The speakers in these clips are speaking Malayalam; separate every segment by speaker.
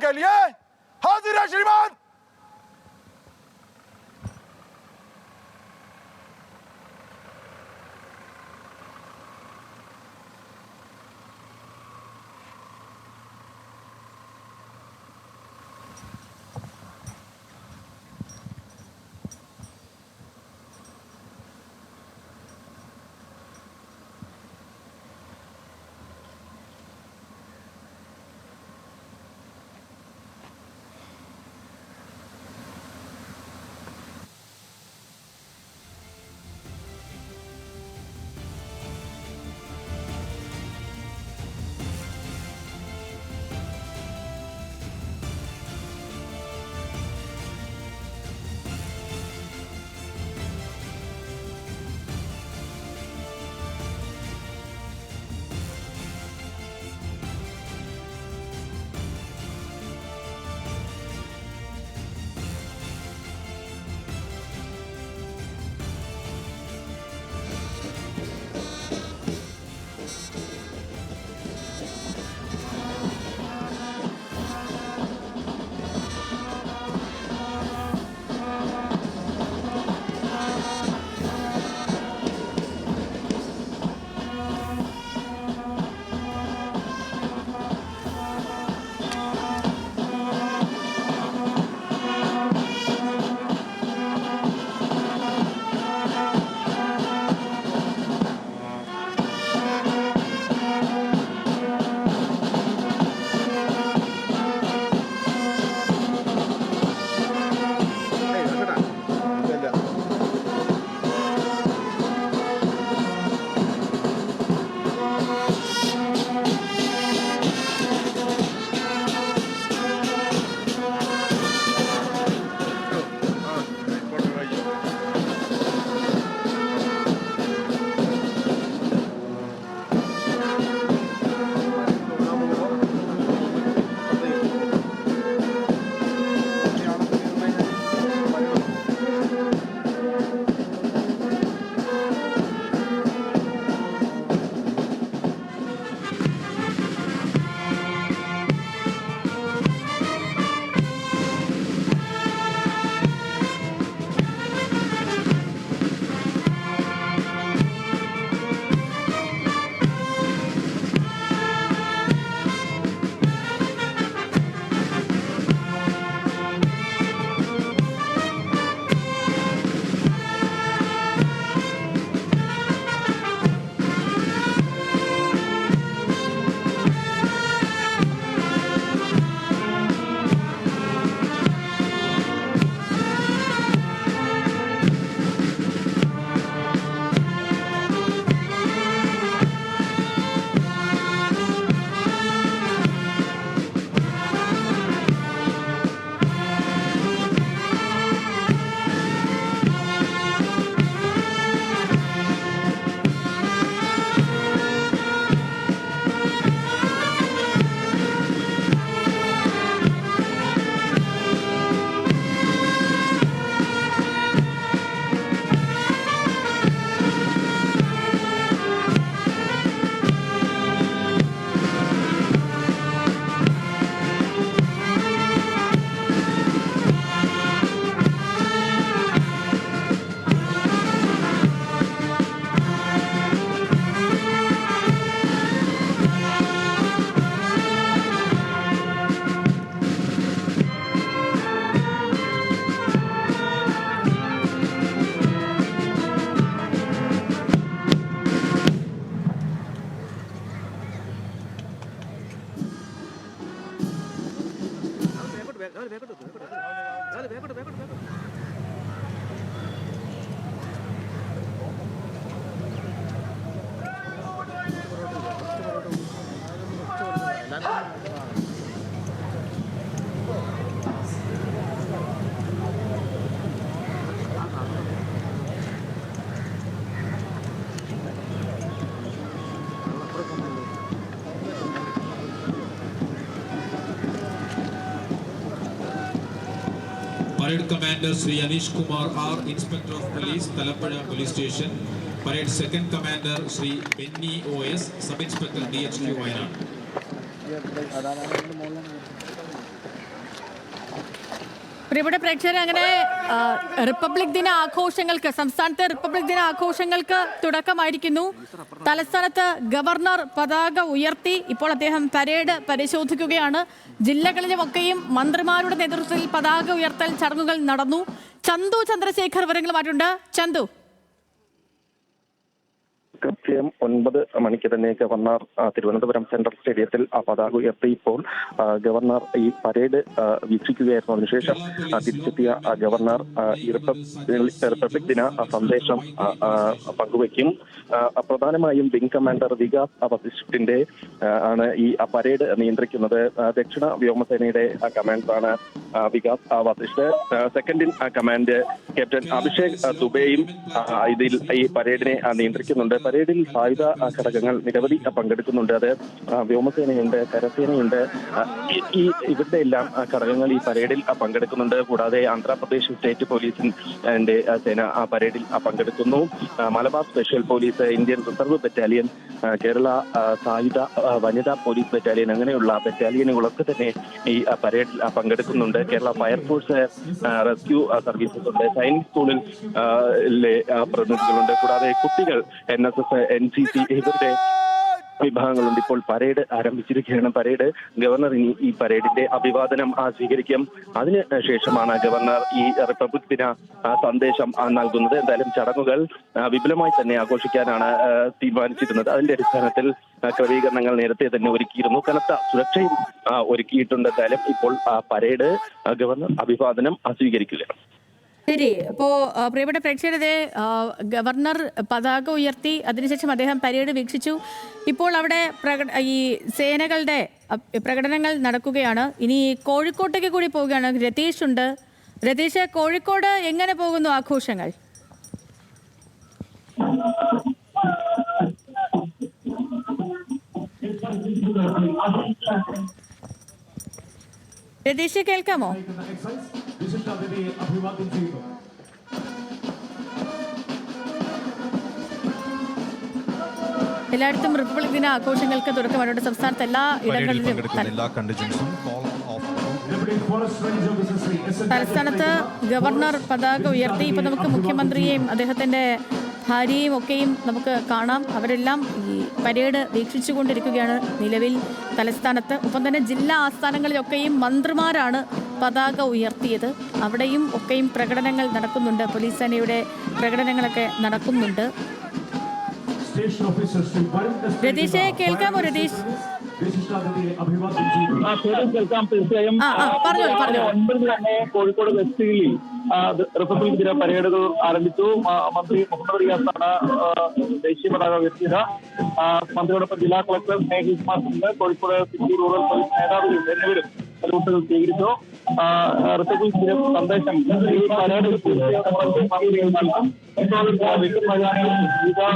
Speaker 1: के लिए हाजिर है श्रीमान।
Speaker 2: Parade Commander Sri Anish Kumar R, Inspector of Police, Talappada Police Station. Parade Second Commander Sri Benny OS, Sub Inspector DHQ Wayanad.
Speaker 3: പ്രിയപ്പെട്ട പ്രേക്ഷകരെ അങ്ങനെ റിപ്പബ്ലിക് ദിന ആഘോഷങ്ങൾക്ക് സംസ്ഥാനത്തെ റിപ്പബ്ലിക് ദിന ആഘോഷങ്ങൾക്ക് തുടക്കമായിരിക്കുന്നു. തലസ്ഥാനത്ത് ഗവർണർ പതാക ഉയർത്തി ഇപ്പോൾ അദ്ദേഹം പരേഡ് പരിശോധിക്കുകയാണ്. ജില്ലകളിലുമൊക്കെയും മന്ത്രിമാരുടെ നേതൃത്വത്തിൽ പതാക ഉയർത്തൽ ചടങ്ങുകൾ നടന്നു. ചന്തു ചന്ദ്രശേഖർ വിവരങ്ങളുമായിട്ടുണ്ട്. ചന്തു.
Speaker 4: കൃത്യം ഒൻപത് മണിക്ക് തന്നെ ഗവർണർ തിരുവനന്തപുരം സെൻട്രൽ സ്റ്റേഡിയത്തിൽ പതാക ഉയർത്തി ഇപ്പോൾ ഗവർണർ ഈ പരേഡ് വീക്ഷിക്കുകയായിരുന്നു. അതിനുശേഷം തിരിച്ചെത്തിയ ഗവർണർ റിപ്പബ്ലിക് ദിന സന്ദേശം പങ്കുവയ്ക്കും പ്രധാനമായും വിംഗ് കമാൻഡർ വികാസ് വസിഷ്ഠിന്റെ ആണ് ഈ പരേഡ് നിയന്ത്രിക്കുന്നത്. ദക്ഷിണ വ്യോമസേനയുടെ കമാൻഡർ ആണ് Vikas Vasisht second in command captain Abhishek ദുബേയും ഇതിൽ ഈ പരേഡിനെ നിയന്ത്രിക്കുന്നുണ്ട്. പരേഡിൽ സായുധ ഘടകങ്ങൾ നിരവധി പങ്കെടുക്കുന്നുണ്ട്. അത് വ്യോമസേനയുണ്ട് കരസേനയുണ്ട് ഈ- ഇവരുടെ എല്ലാം ഘടകങ്ങൾ ഈ പരേഡിൽ പങ്കെടുക്കുന്നുണ്ട്. കൂടാതെ ആന്ധ്രാപ്രദേശ് സ്റ്റേറ്റ് പോലീസിന്റെ സേന ആ പരേഡിൽ പങ്കെടുക്കുന്നു. Malabar special police Indian reserve battalion Kerala സായുധ വനിതാ പോലീസ് ബറ്റാലിയൻ അങ്ങനെയുള്ള ബറ്റാലിയനുകളൊക്കെ തന്നെ ഈ പരേഡിൽ പങ്കെടുക്കുന്നുണ്ട്. കേരള ഫയർഫോഴ്സ് റെസ്ക്യൂ സർവീസസ് ഉണ്ട് സൈനിക് സ്കൂളിൽ പ്രതിനിധികളുണ്ട്. കൂടാതെ കുട്ടികൾ N S S N C C ഇവരുടെ വിഭാഗങ്ങളുണ്ട്. ഇപ്പോൾ പരേഡ് ആരംഭിച്ചിരിക്കുകയാണ്. പരേഡ് ഗവർണർ ഇനി ഈ പരേഡിന്റെ അഭിവാദനം സ്വീകരിക്കും അതിന് ശേഷമാണ് ഗവർണർ ഈ റിപ്പബ്ലിക് ദിന സന്ദേശം നൽകുന്നത്. എന്തായാലും ചടങ്ങുകൾ വിപുലമായി തന്നെ ആഘോഷിക്കാനാണ് തീരുമാനിച്ചിരുന്നത്. അതിന്റെ അടിസ്ഥാനത്തിൽ ക്രമീകരണങ്ങൾ നേരത്തെ തന്നെ ഒരുക്കിയിരുന്നു. കനത്ത സുരക്ഷയും ഒരുക്കിയിട്ടുണ്ട്. എന്തായാലും ഇപ്പോൾ പരേഡ് ഗവർണർ അഭിവാദനം സ്വീകരിക്കുകയാണ്
Speaker 3: ശരി അപ്പോ പ്രിയപ്പെട്ട പ്രേക്ഷകരെ ഗവർണർ പതാക ഉയർത്തി അതിനുശേഷം അദ്ദേഹം പരേഡ് വീക്ഷിച്ചു. ഇപ്പോൾ അവിടെ പ്രകട ഈ സേനകളുടെ പ്രകടനങ്ങൾ നടക്കുകയാണ്. ഇനി കോഴിക്കോട്ടേക്ക് കൂടി പോവുകയാണ്. രതീഷ് ഉണ്ട്. രതീഷ് കോഴിക്കോട് എങ്ങനെ പോകുന്നു ആഘോഷങ്ങൾ? രതീഷ് കേൾക്കാമോ?
Speaker 1: വിശിഷ്ടാതിഥിയെ അഭിവാദ്യം ചെയ്യുന്നു.
Speaker 3: എല്ലായിടത്തും റിപ്പബ്ലിക് ദിന ആഘോഷങ്ങൾക്ക് തുടക്കമായിട്ടുണ്ട് സംസ്ഥാനത്ത് എല്ലാ ഇടങ്ങളിലും തലസ്ഥാനത്ത് ഗവർണർ പതാക ഉയർത്തി. ഇപ്പൊ നമുക്ക് മുഖ്യമന്ത്രിയെയും അദ്ദേഹത്തിന്റെ ഭാര്യയും ഒക്കെയും നമുക്ക് കാണാം. അവരെല്ലാം ഈ പരേഡ് വീക്ഷിച്ചുകൊണ്ടിരിക്കുകയാണ് നിലവിൽ തലസ്ഥാനത്ത്. ഒപ്പം തന്നെ ജില്ലാ ആസ്ഥാനങ്ങളിലൊക്കെയും മന്ത്രിമാരാണ് പതാക ഉയർത്തിയത്. അവിടെയും ഒക്കെയും പ്രകടനങ്ങൾ നടക്കുന്നുണ്ട്. പോലീസ് സേനയുടെ പ്രകടനങ്ങളൊക്കെ നടക്കുന്നുണ്ട്. രതീഷെ കേൾക്കാമോ രതീഷ്?
Speaker 5: കേൾക്കാം തീർച്ചയായും തന്നെ കോഴിക്കോട് വെസ്റ്റിലി റിപ്പബ്ലിക് ദിന പരേഡുകൾ ആരംഭിച്ചു. മന്ത്രി മുഹമ്മദ് റിയാസാണ് ദേശീയ പതാക ഉയർത്തിയത്. മന്ത്രിയോടൊപ്പം ജില്ലാ collector Snehil Kumar Singh Kozhikode city rural police മേധാവികൾ എന്നിവരും റൂട്ടുകൾ സ്വീകരിച്ചു. ആ, സന്ദേശം ഈ പരേഡ് നൽകും ഇപ്പോൾ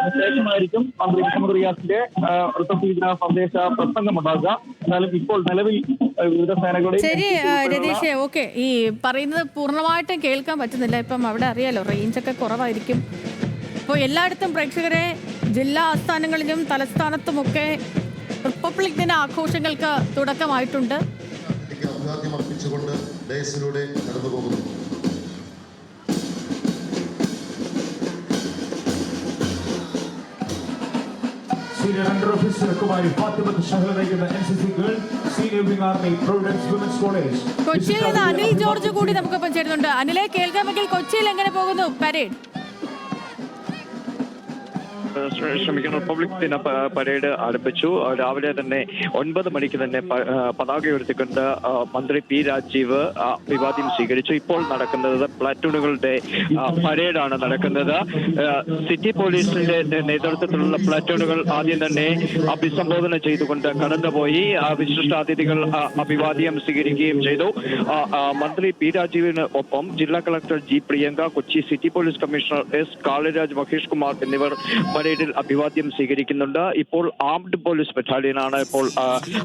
Speaker 5: അതിനുശേഷമായിരിക്കും മന്ത്രി മുഹമ്മദ് റിയാസിന്റെ ദിന സന്ദേശ പ്രസംഗം ഉണ്ടാകുക എന്നാലും ഇപ്പോൾ നിലവിൽ വിവിധ സേനകളുടെ
Speaker 3: ശരി രതീഷേ ഓക്കെ. ഈ പറയുന്നത് പൂർണമായിട്ടും കേൾക്കാൻ പറ്റുന്നില്ല. ഇപ്പം അവിടെ അറിയാലോ റേഞ്ചൊക്കെ കുറവായിരിക്കും. അപ്പോൾ എല്ലായിടത്തും പ്രേക്ഷകരെ ജില്ലാ ആസ്ഥാനങ്ങളിലും തലസ്ഥാനത്തുമൊക്കെ റിപ്പബ്ലിക് ദിന ആഘോഷങ്ങൾക്ക് തുടക്കമായിട്ടുണ്ട്.
Speaker 6: അർപ്പിച്ചുകൊണ്ട് ഡേസിലൂടെ കടന്നു പോകുന്നു
Speaker 1: senior under officer Kumari Fathimath Shahala നയിക്കുന്ന N C C girl senior wing army Providence women's college
Speaker 3: കൊച്ചിയിൽ നിന്ന് അനിൽ ജോർജ് കൂടി നമുക്കൊപ്പം ചേരുന്നുണ്ട്. അനിലെ കേൾക്കാമെങ്കിൽ കൊച്ചിയിൽ എങ്ങനെ പോകുന്നു? പരേഡ്
Speaker 7: ശ്രമിക്കുന്ന റിപ്പബ്ലിക് ദിന പരേഡ് ആരംഭിച്ചു. രാവിലെ തന്നെ ഒൻപത് മണിക്ക് തന്നെ പതാക ഉയർത്തിക്കൊണ്ട് മന്ത്രി പി രാജീവ് അഭിവാദ്യം സ്വീകരിച്ചു. ഇപ്പോൾ നടക്കുന്നത് പ്ലാറ്റൂണുകളുടെ പരേഡാണ് നടക്കുന്നത്. സിറ്റി പോലീസിന്റെ നേതൃത്വത്തിലുള്ള പ്ലാറ്റൂണുകൾ ആദ്യം തന്നെ അഭിസംബോധന ചെയ്തുകൊണ്ട് കടന്നുപോയി. വിശിഷ്ടാതിഥികൾ അഭിവാദ്യം സ്വീകരിക്കുകയും ചെയ്തു. മന്ത്രി പി രാജീവിന് ഒപ്പം ജില്ലാ collector G Priyanka Kochi city police commissioner S Kaliraj Mahesh Kumar എന്നിവർ പരേഡിൽ അഭിവാദ്യം സ്വീകരിക്കുന്നുണ്ട്. ഇപ്പോൾ ആംഡ് പോലീസ് ബറ്റാലിയനാണ് ഇപ്പോൾ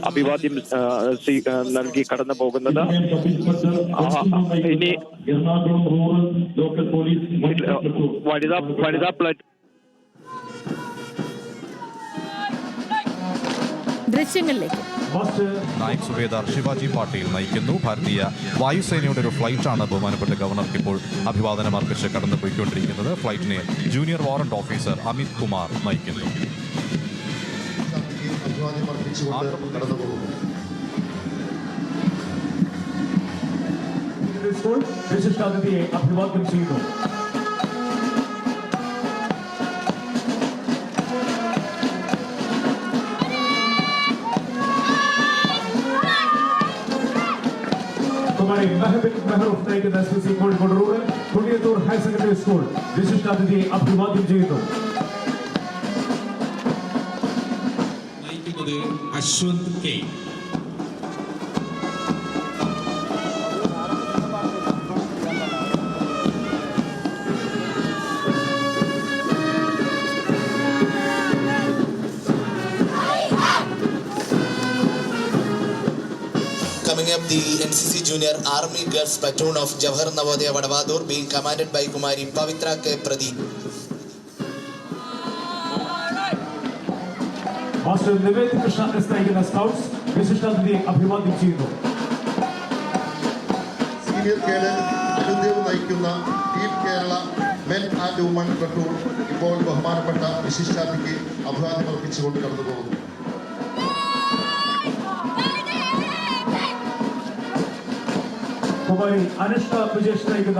Speaker 7: അഭിവാദ്യം നൽകി കടന്നു പോകുന്നത്. ഇനി വനിതാ വനിതാ പ്ലാറ്റ്
Speaker 3: ദൃശ്യങ്ങളിലേക്ക്.
Speaker 8: നായിക് സുബേദാർ ശിവാജി പാട്ടീൽ നയിക്കുന്നു. ഭാരതീയ വായുസേനയുടെ ഒരു ഫ്ലൈറ്റാണ് ബഹുമാനപ്പെട്ട ഗവർണർക്ക് ഇപ്പോൾ അഭിവാദനം അർപ്പിച്ച് കടന്നു പോയിക്കൊണ്ടിരിക്കുന്നത് ഫ്ലൈറ്റിനെ junior warrant officer Amit Kumar നയിക്കുന്നു.
Speaker 1: സ്കൂൾ വിശിഷ്ടാതിഥിയെ അഭിവാദ്യം ചെയ്യുന്നു കുമാരി മെഹബിൻ മെഹറൂഫ് നയിക്കുന്ന S P C Kozhikode rural Punyathur higher secondary school വിശിഷ്ടാതിഥിയെ അഭിവാദ്യം ചെയ്യുന്നു
Speaker 2: നയിക്കുന്നത് Ashwanth K
Speaker 9: Coming up, the NCC Junior Army Girls Platoon of Jawahar Navodaya Vadavadur being commanded by Kumari Pavitra K. Pradeep.
Speaker 1: Master Nived Krishna S നയിക്കുന്ന സ്കൗട്ട്സ് വിശിഷ്ടാതിഥിയെ അഭിവാദ്യം ചെയ്യുന്നു.
Speaker 6: സീനിയർ അനുദേവ് നയിക്കുന്ന team Kerala men and woman platoon ഇപ്പോൾ ബഹുമാനപ്പെട്ട വിശിഷ്ടാതിഥിക്ക് അഭിവാദ്യം അർപ്പിച്ചുകൊണ്ട് കടന്നു പോകുന്നു
Speaker 1: കുമാരി അനുഷ്ക നയിക്കുന്ന